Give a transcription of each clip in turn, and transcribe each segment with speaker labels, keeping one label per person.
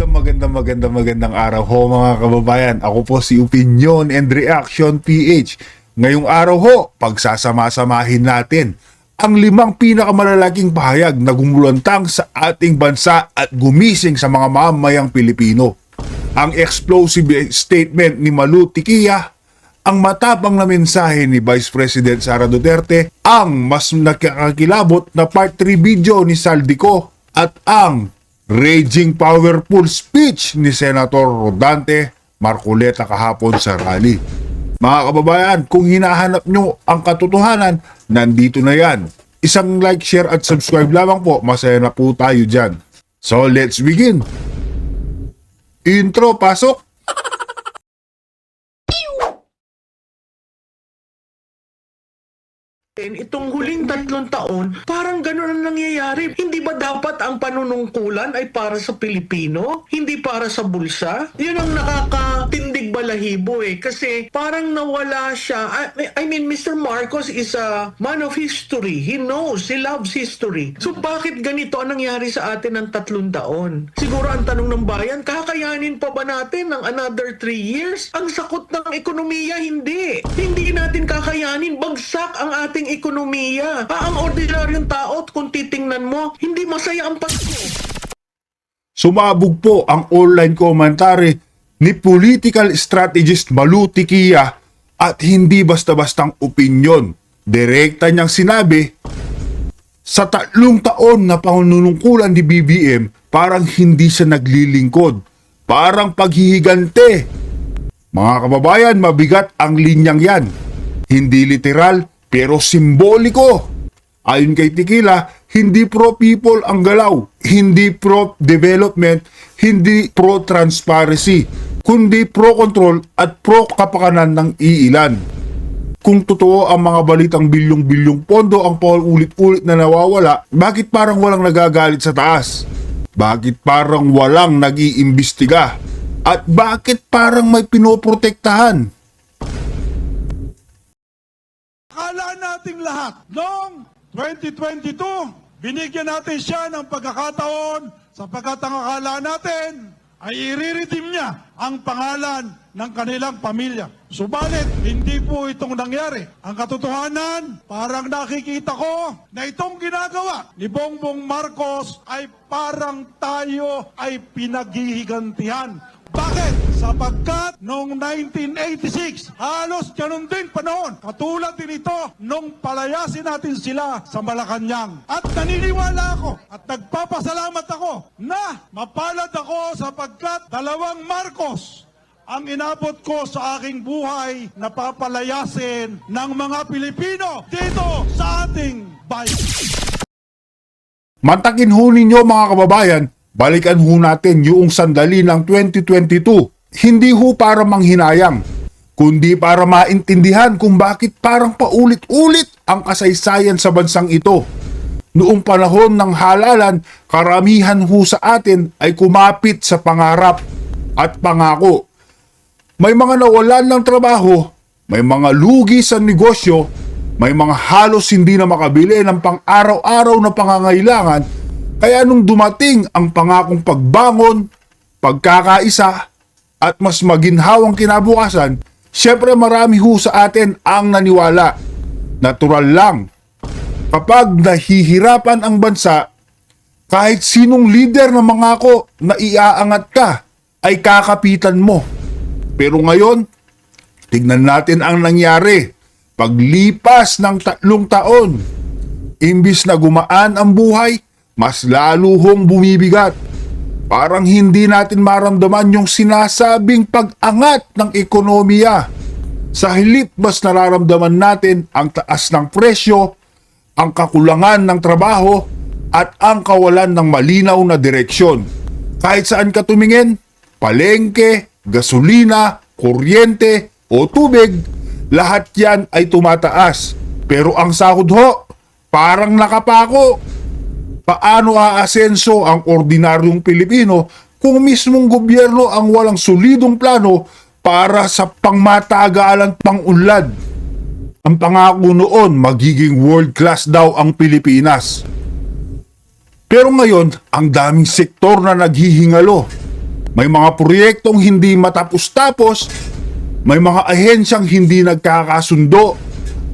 Speaker 1: Magandang magandang magandang magandang araw ho mga kababayan. Ako po si Opinion and Reaction PH. Ngayong araw ho, pagsasama-samahin natin ang limang pinakamalalaking pahayag na gumulantang sa ating bansa at gumising sa mga mamayang Pilipino. Ang explosive statement ni Malu Tikia, ang matapang na mensahe ni Vice President Sara Duterte, ang mas nakakakilabot na part 3 video ni Saldico at ang raging powerful speech ni Senator Rodante Marcoleta kahapon sa rally. Mga kababayan, kung hinahanap nyo ang katotohanan, nandito na yan. Isang like, share at subscribe lamang po, masaya na po tayo dyan. So let's begin! Intro, pasok!
Speaker 2: Itong huling tatlong taon, parang gano'n ang nangyayari. Hindi ba dapat ang panunungkulan ay para sa Pilipino? Hindi para sa bulsa? Yun ang nakakatindig balahibo eh. Kasi parang nawala siya. I, I mean, Mr. Marcos is a man of history. He knows. He loves history. So bakit ganito ang nangyari sa atin ng tatlong taon? Siguro ang tanong ng bayan, kakayanin pa ba natin ng another three years? Ang sakot ng ekonomiya, hindi. Hindi natin kakayanin. Bagsak ang ating ekonomiya. Pa ang ordinaryong tao, kung titingnan mo, hindi masaya ang Pasko.
Speaker 1: Sumabog po ang online commentary ni political strategist Malu Tikia at hindi basta-bastang opinyon. Direkta niyang sinabi, sa tatlong taon na panunungkulan ni BBM, parang hindi siya naglilingkod. Parang paghihigante. Mga kababayan, mabigat ang linyang yan. Hindi literal, pero simboliko. Ayon kay Tikila, hindi pro-people ang galaw, hindi pro-development, hindi pro-transparency, kundi pro-control at pro-kapakanan ng iilan. Kung totoo ang mga balitang bilyong-bilyong pondo ang paulit-ulit na nawawala, bakit parang walang nagagalit sa taas? Bakit parang walang nag-iimbestiga? At bakit parang may pinoprotektahan?
Speaker 3: Akala nating lahat, noong 2022, binigyan natin siya ng pagkakataon sapagkat ang akala natin ay iriridim niya ang pangalan ng kanilang pamilya. Subalit, hindi po itong nangyari. Ang katotohanan, parang nakikita ko na itong ginagawa ni Bongbong Marcos ay parang tayo ay pinaghihigantihan. Bakit? Sapagkat noong 1986, halos ganun din panahon. Katulad din ito nung palayasin natin sila sa Malacanang. At naniniwala ako at nagpapasalamat ako na mapalad ako sapagkat dalawang Marcos ang inabot ko sa aking buhay na papalayasin ng mga Pilipino dito sa ating bayan.
Speaker 1: Mantakin ho ninyo mga kababayan, balikan ho natin yung sandali ng 2022. Hindi ho para manghinayang, kundi para maintindihan kung bakit parang paulit-ulit ang kasaysayan sa bansang ito. Noong panahon ng halalan, karamihan ho sa atin ay kumapit sa pangarap at pangako. May mga nawalan ng trabaho, may mga lugi sa negosyo, may mga halos hindi na makabili ng pang-araw-araw na pangangailangan, kaya nung dumating ang pangakong pagbangon, pagkakaisa, at mas maginhawang kinabukasan, syempre marami ho sa atin ang naniwala. Natural lang. Kapag nahihirapan ang bansa, kahit sinong leader na mangako na iaangat ka, ay kakapitan mo. Pero ngayon, tignan natin ang nangyari. Paglipas ng tatlong taon, imbis na gumaan ang buhay, mas lalo hong bumibigat. Parang hindi natin maramdaman yung sinasabing pag-angat ng ekonomiya. Sa hilip mas nararamdaman natin ang taas ng presyo, ang kakulangan ng trabaho, at ang kawalan ng malinaw na direksyon. Kahit saan ka tumingin, palengke, gasolina, kuryente o tubig, lahat yan ay tumataas. Pero ang sahod ho, parang nakapako. Paano aasenso ang ordinaryong Pilipino kung mismong gobyerno ang walang solidong plano para sa pangmatagalang pangunlad? Ang pangako noon, magiging world class daw ang Pilipinas. Pero ngayon, ang daming sektor na naghihingalo. May mga proyektong hindi matapos-tapos, may mga ahensyang hindi nagkakasundo,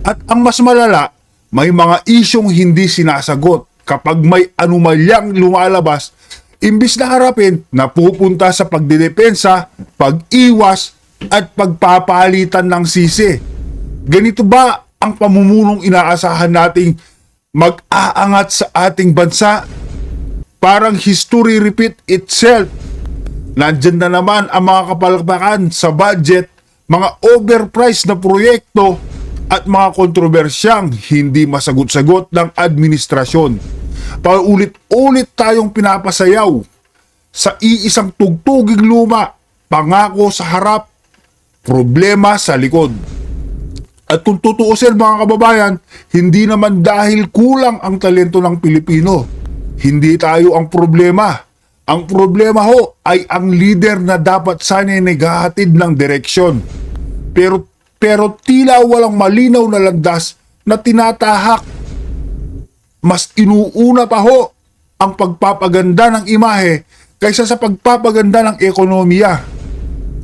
Speaker 1: at ang mas malala, may mga isyong hindi sinasagot. Kapag may anumalyang lumalabas, imbis na harapin, napupunta sa pagdidepensa, pag-iwas, at pagpapalitan ng sisi. Ganito ba ang pamumunong inaasahan nating mag-aangat sa ating bansa? Parang history repeat itself Nandyan na naman ang mga kapalpakan sa budget, mga overpriced na proyekto at mga kontrobersyang hindi masagot-sagot ng administrasyon. Paulit-ulit tayong pinapasayaw sa iisang tugtuging luma, pangako sa harap, problema sa likod. At kung tutuusin mga kababayan, hindi naman dahil kulang ang talento ng Pilipino. Hindi tayo ang problema. Ang problema ho ay ang leader na dapat sana naghahatid ng direksyon. Pero, pero tila walang malinaw na landas na tinatahak. Mas inuuna pa ho ang pagpapaganda ng imahe kaysa sa pagpapaganda ng ekonomiya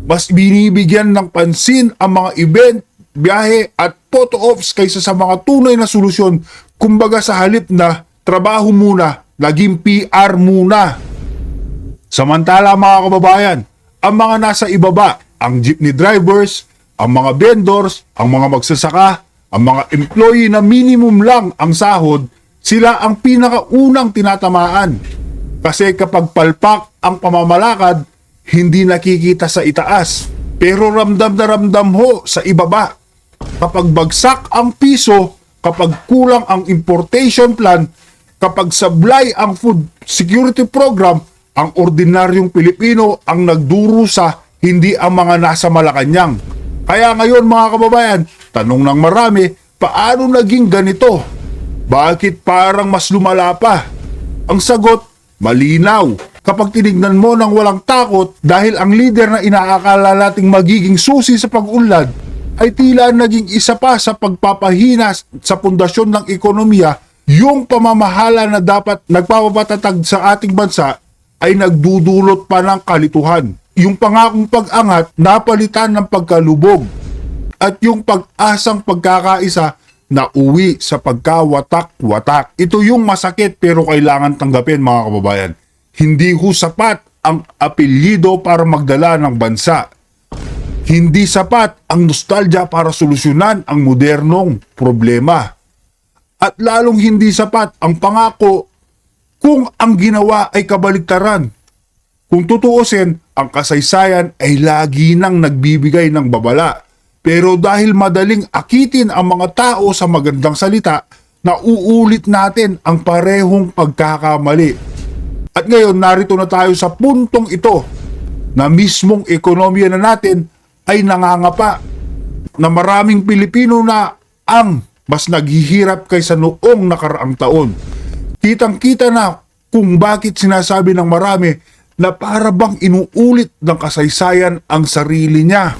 Speaker 1: mas binibigyan ng pansin ang mga event, biyahe at photo ops kaysa sa mga tunay na solusyon. Kumbaga sa halip na trabaho muna, naging PR muna. Samantala mga kababayan, ang mga nasa ibaba, ang jeepney drivers, ang mga vendors, ang mga magsasaka, ang mga employee na minimum lang ang sahod, sila ang pinakaunang tinatamaan. Kasi kapag palpak ang pamamalakad, hindi nakikita sa itaas. Pero ramdam na ramdam ho sa ibaba. Kapag bagsak ang piso, kapag kulang ang importation plan, kapag sablay ang food security program, ang ordinaryong Pilipino ang nagdurusa, hindi ang mga nasa Malacanang. Kaya ngayon mga kababayan, tanong ng marami, paano naging ganito? Bakit parang mas lumala pa? Ang sagot, malinaw. Kapag tinignan mo ng walang takot dahil ang leader na inaakala nating magiging susi sa pag-unlad ay tila naging isa pa sa pagpapahina sa pundasyon ng ekonomiya yung pamamahala na dapat nagpapatatag sa ating bansa ay nagdudulot pa ng kalituhan. Yung pangakong pag-angat napalitan ng pagkalubog at yung pag-asang pagkakaisa na uwi sa pagkawatak-watak. Ito yung masakit pero kailangan tanggapin mga kababayan. Hindi ho sapat ang apelyido para magdala ng bansa. Hindi sapat ang nostalgia para solusyonan ang modernong problema. At lalong hindi sapat ang pangako kung ang ginawa ay kabaligtaran. Kung tutuusin, ang kasaysayan ay lagi nang nagbibigay ng babala. Pero dahil madaling akitin ang mga tao sa magandang salita, nauulit natin ang parehong pagkakamali. At ngayon narito na tayo sa puntong ito na mismong ekonomiya na natin ay nangangapa na maraming Pilipino na ang mas naghihirap kaysa noong nakaraang taon. Kitang-kita na kung bakit sinasabi ng marami na para bang inuulit ng kasaysayan ang sarili niya.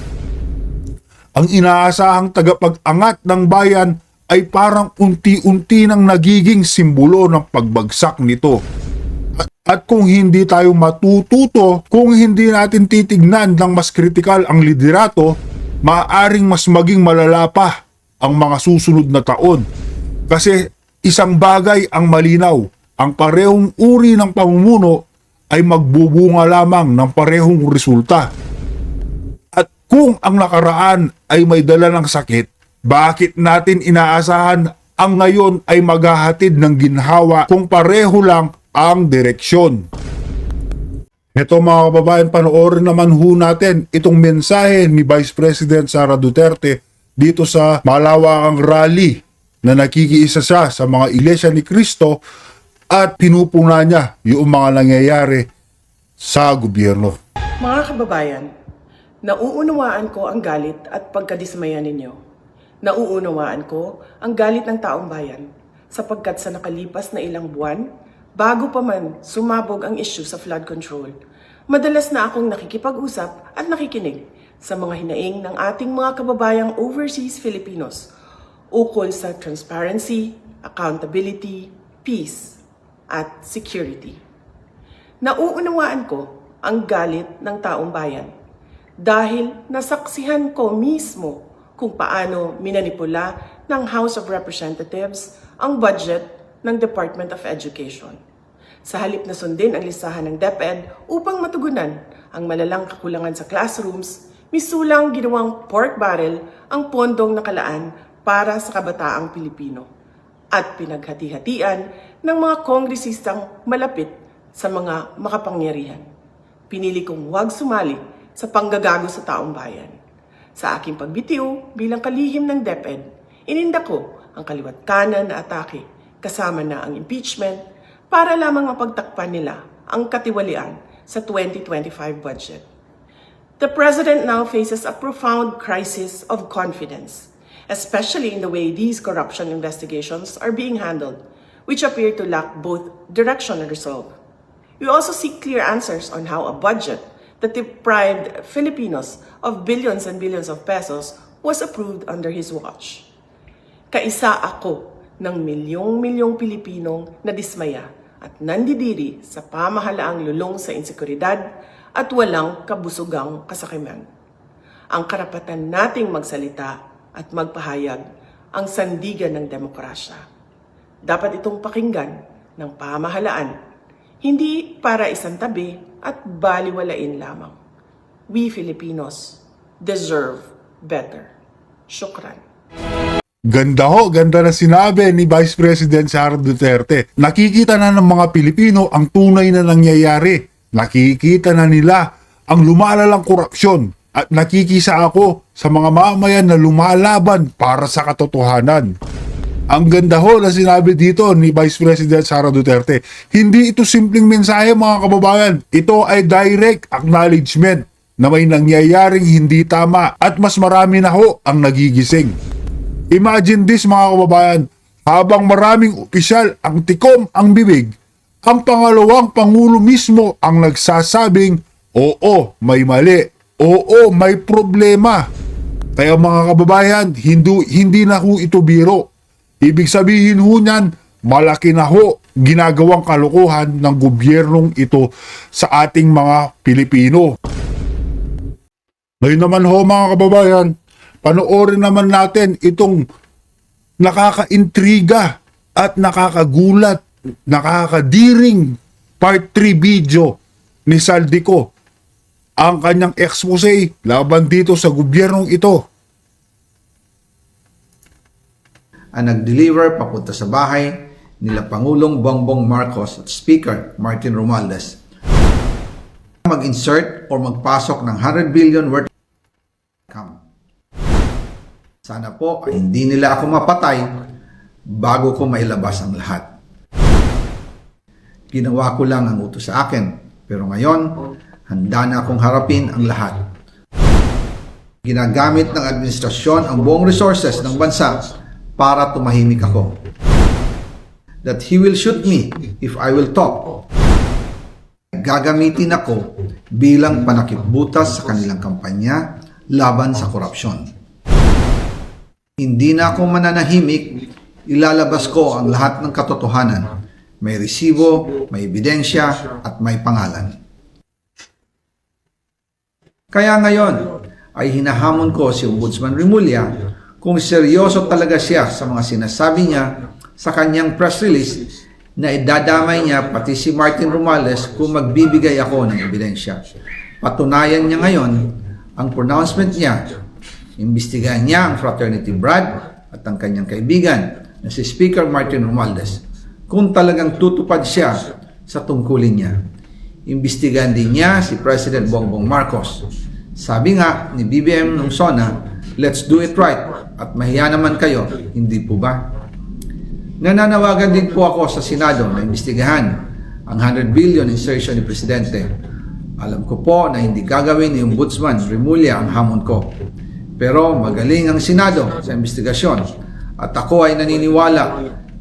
Speaker 1: Ang inaasahang tagapag-angat ng bayan ay parang unti-unti nang nagiging simbolo ng pagbagsak nito. At, kung hindi tayo matututo, kung hindi natin titignan ng mas kritikal ang liderato, maaaring mas maging malala pa ang mga susunod na taon. Kasi isang bagay ang malinaw, ang parehong uri ng pamumuno ay magbubunga lamang ng parehong resulta. At kung ang nakaraan ay may dala ng sakit, bakit natin inaasahan ang ngayon ay maghahatid ng ginhawa kung pareho lang ang direksyon? Ito mga kababayan, panoorin naman ho natin itong mensahe ni Vice President Sara Duterte dito sa malawakang rally na nakikiisa siya sa mga iglesia ni Kristo at pinupuna niya yung mga nangyayari sa gobyerno.
Speaker 4: Mga kababayan, nauunawaan ko ang galit at pagkadismaya ninyo. Nauunawaan ko ang galit ng taong bayan sapagkat sa nakalipas na ilang buwan, bago pa man sumabog ang issue sa flood control, madalas na akong nakikipag-usap at nakikinig sa mga hinaing ng ating mga kababayang overseas Filipinos ukol sa transparency, accountability, peace, at security. Nauunawaan ko ang galit ng taong bayan dahil nasaksihan ko mismo kung paano minanipula ng House of Representatives ang budget ng Department of Education. Sa halip na sundin ang listahan ng DepEd upang matugunan ang malalang kakulangan sa classrooms, misulang ginawang pork barrel ang pondong nakalaan para sa kabataang Pilipino at pinaghati-hatian ng mga kongresistang malapit sa mga makapangyarihan. Pinili kong huwag sumali sa panggagago sa taong bayan. Sa aking pagbitiw bilang kalihim ng DepEd, ininda ko ang kaliwat kanan na atake kasama na ang impeachment para lamang mapagtakpan nila ang katiwalian sa 2025 budget. The President now faces a profound crisis of confidence, especially in the way these corruption investigations are being handled, which appear to lack both direction and resolve. We also seek clear answers on how a budget that deprived Filipinos of billions and billions of pesos was approved under his watch. Kaisa ako ng milyong-milyong Pilipinong nadismaya at nandidiri sa pamahalaang lulong sa insekuridad at walang kabusugang kasakiman. Ang karapatan nating magsalita at magpahayag ang sandigan ng demokrasya. Dapat itong pakinggan ng pamahalaan, hindi para isang tabi at baliwalain lamang. We Filipinos deserve better. Shukran.
Speaker 1: Ganda ho, ganda na sinabi ni Vice President Sara Duterte. Nakikita na ng mga Pilipino ang tunay na nangyayari. Nakikita na nila ang lumalalang korupsyon at nakikisa ako sa mga mamayan na lumalaban para sa katotohanan. Ang ganda ho na sinabi dito ni Vice President Sara Duterte. Hindi ito simpleng mensahe mga kababayan. Ito ay direct acknowledgement na may nangyayaring hindi tama at mas marami na ho ang nagigising. Imagine this mga kababayan, habang maraming opisyal ang tikom ang bibig, ang pangalawang pangulo mismo ang nagsasabing, oo, may mali, oo, may problema. Kaya mga kababayan, hindi, hindi na ho ito biro. Ibig sabihin ho niyan, malaki na ho ginagawang kalokohan ng gobyernong ito sa ating mga Pilipino. Ngayon naman ho mga kababayan, panoorin naman natin itong nakakaintriga at nakakagulat, nakakadiring part 3 video ni Saldico ang kanyang expose laban dito sa gobyernong ito.
Speaker 5: ang nag-deliver papunta sa bahay nila Pangulong Bongbong Marcos at Speaker Martin Romualdez mag-insert or magpasok ng 100 billion worth income. Sana po ay hindi nila ako mapatay bago ko mailabas ang lahat. Ginawa ko lang ang utos sa akin, pero ngayon, handa na akong harapin ang lahat. Ginagamit ng administrasyon ang buong resources ng bansa para tumahimik ako. That he will shoot me if I will talk. Gagamitin ako bilang panakipbutas sa kanilang kampanya laban sa korupsyon. Hindi na ako mananahimik, ilalabas ko ang lahat ng katotohanan. May resibo, may ebidensya, at may pangalan. Kaya ngayon ay hinahamon ko si Ombudsman Rimulya kung seryoso talaga siya sa mga sinasabi niya sa kanyang press release na idadamay niya pati si Martin Romales kung magbibigay ako ng ebidensya. Patunayan niya ngayon ang pronouncement niya. Imbestigahan niya ang fraternity Brad at ang kanyang kaibigan na si Speaker Martin Romualdez kung talagang tutupad siya sa tungkulin niya. Imbestigahan din niya si President Bongbong Marcos. Sabi nga ni BBM nung SONA, let's do it right at mahiya naman kayo, hindi po ba? Nananawagan din po ako sa Senado na imbestigahan ang 100 billion insertion ni Presidente. Alam ko po na hindi gagawin ni Ombudsman Remulla ang hamon ko. Pero magaling ang Senado sa investigasyon at ako ay naniniwala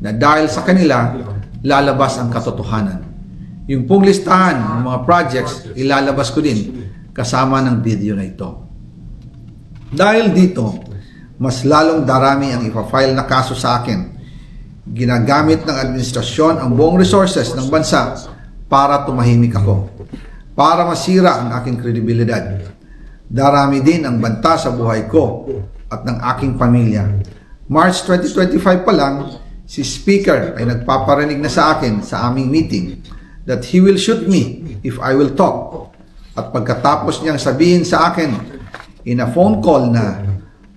Speaker 5: na dahil sa kanila, lalabas ang katotohanan. Yung pong listahan ng mga projects, ilalabas ko din kasama ng video na ito. Dahil dito, mas lalong darami ang ipafile na kaso sa akin. Ginagamit ng administrasyon ang buong resources ng bansa para tumahimik ako. para masira ang aking kredibilidad. Darami din ang banta sa buhay ko at ng aking pamilya. March 2025 pa lang, si Speaker ay nagpaparinig na sa akin sa aming meeting that he will shoot me if I will talk. At pagkatapos niyang sabihin sa akin in a phone call na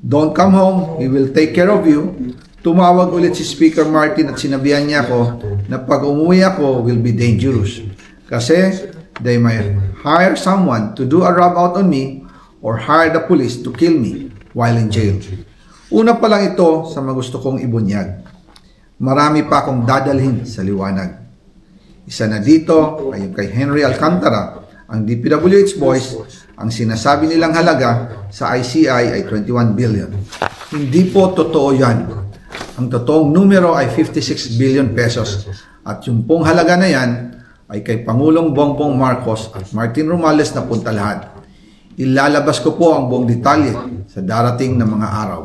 Speaker 5: don't come home, we will take care of you, tumawag ulit si Speaker Martin at sinabihan niya ako na pag umuwi ako will be dangerous. Kasi they may hire someone to do a rub out on me or hire the police to kill me while in jail. Una pa lang ito sa magusto kong ibunyag. Marami pa akong dadalhin sa liwanag. Isa na dito ay yung kay Henry Alcantara, ang DPWH boys, ang sinasabi nilang halaga sa ICI ay 21 billion. Hindi po totoo yan. Ang totoong numero ay 56 billion pesos at yung pong halaga na yan ay kay Pangulong Bongbong Marcos at Martin Romales na punta lahat. Ilalabas ko po ang buong detalye sa darating na mga araw.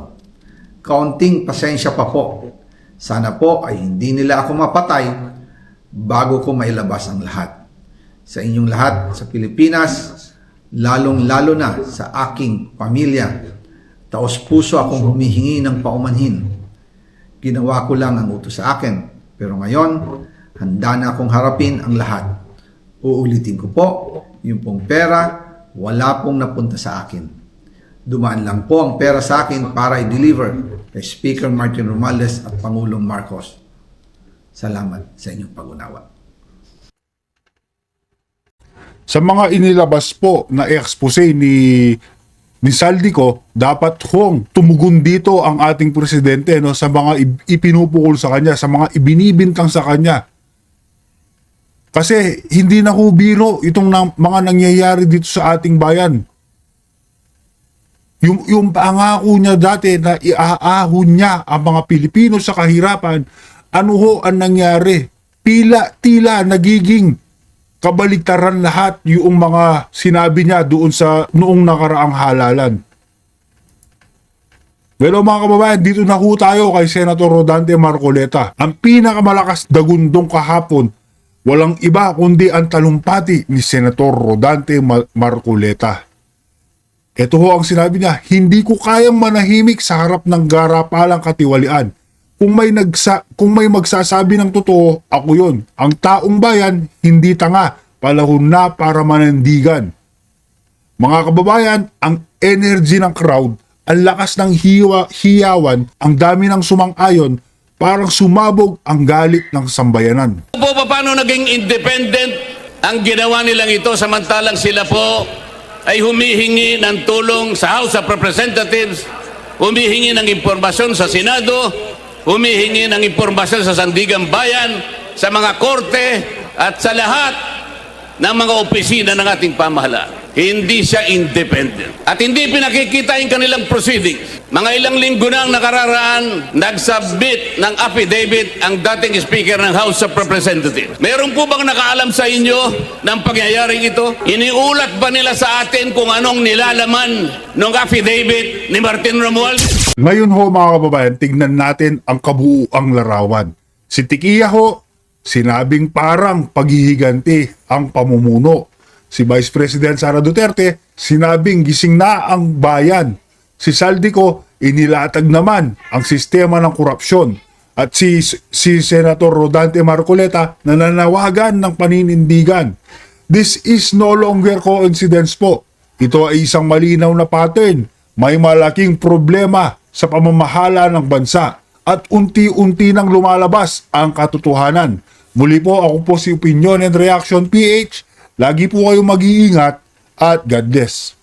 Speaker 5: Kaunting pasensya pa po. Sana po ay hindi nila ako mapatay bago ko mailabas ang lahat. Sa inyong lahat sa Pilipinas, lalong-lalo na sa aking pamilya, taos puso akong humihingi ng paumanhin. Ginawa ko lang ang utos sa akin, pero ngayon, handa na akong harapin ang lahat. Uulitin ko po, yung pong pera, wala pong napunta sa akin. Dumaan lang po ang pera sa akin para i-deliver kay Speaker Martin Romales at Pangulong Marcos. Salamat sa inyong pag-unawa.
Speaker 1: Sa mga inilabas po na expose ni ni Saldico, dapat hong tumugon dito ang ating presidente no sa mga ipinupukol sa kanya, sa mga ibinibintang sa kanya. Kasi hindi na ho biro itong na- mga nangyayari dito sa ating bayan. Yung, yung pangako niya dati na iaahon niya ang mga Pilipino sa kahirapan, ano ho ang nangyari? Pila, tila, nagiging kabaliktaran lahat yung mga sinabi niya doon sa noong nakaraang halalan. Pero mga kababayan, dito na ho tayo kay Senator Rodante Marcoleta. Ang pinakamalakas dagundong kahapon, walang iba kundi ang talumpati ni Senator Rodante Ma- Marcoleta. Ito ho ang sinabi niya, hindi ko kayang manahimik sa harap ng garapalang katiwalian. Kung may, nagsa, kung may magsasabi ng totoo, ako yon. Ang taong bayan, hindi tanga. Palahon na para manandigan. Mga kababayan, ang energy ng crowd, ang lakas ng hiwa, hiyawan, ang dami ng sumang-ayon, parang sumabog ang galit ng sambayanan.
Speaker 6: po pa paano naging independent ang ginawa nilang ito samantalang sila po ay humihingi ng tulong sa House of Representatives, humihingi ng impormasyon sa Senado, humihingi ng impormasyon sa Sandigan Bayan, sa mga korte at sa lahat ng mga opisina ng ating pamahalaan. Hindi siya independent. At hindi pinakikita yung kanilang proceedings. Mga ilang linggo na ang nakararaan, nagsubmit ng affidavit ang dating Speaker ng House of Representatives. Meron po bang nakaalam sa inyo ng pangyayaring ito? Iniulat ba nila sa atin kung anong nilalaman ng affidavit ni Martin Romualdez?
Speaker 1: Ngayon ho mga kababayan, tignan natin ang kabuuang larawan. Si Tikiya ho, sinabing parang paghihiganti ang pamumuno. Si Vice President Sara Duterte, sinabing gising na ang bayan. Si Saldico, inilatag naman ang sistema ng korupsyon. At si, si Senator Rodante Marcoleta nananawagan ng paninindigan. This is no longer coincidence po. Ito ay isang malinaw na pattern. May malaking problema sa pamamahala ng bansa at unti-unti nang lumalabas ang katotohanan. Muli po ako po si Opinion and Reaction PH. Lagi po kayong mag-iingat at God bless.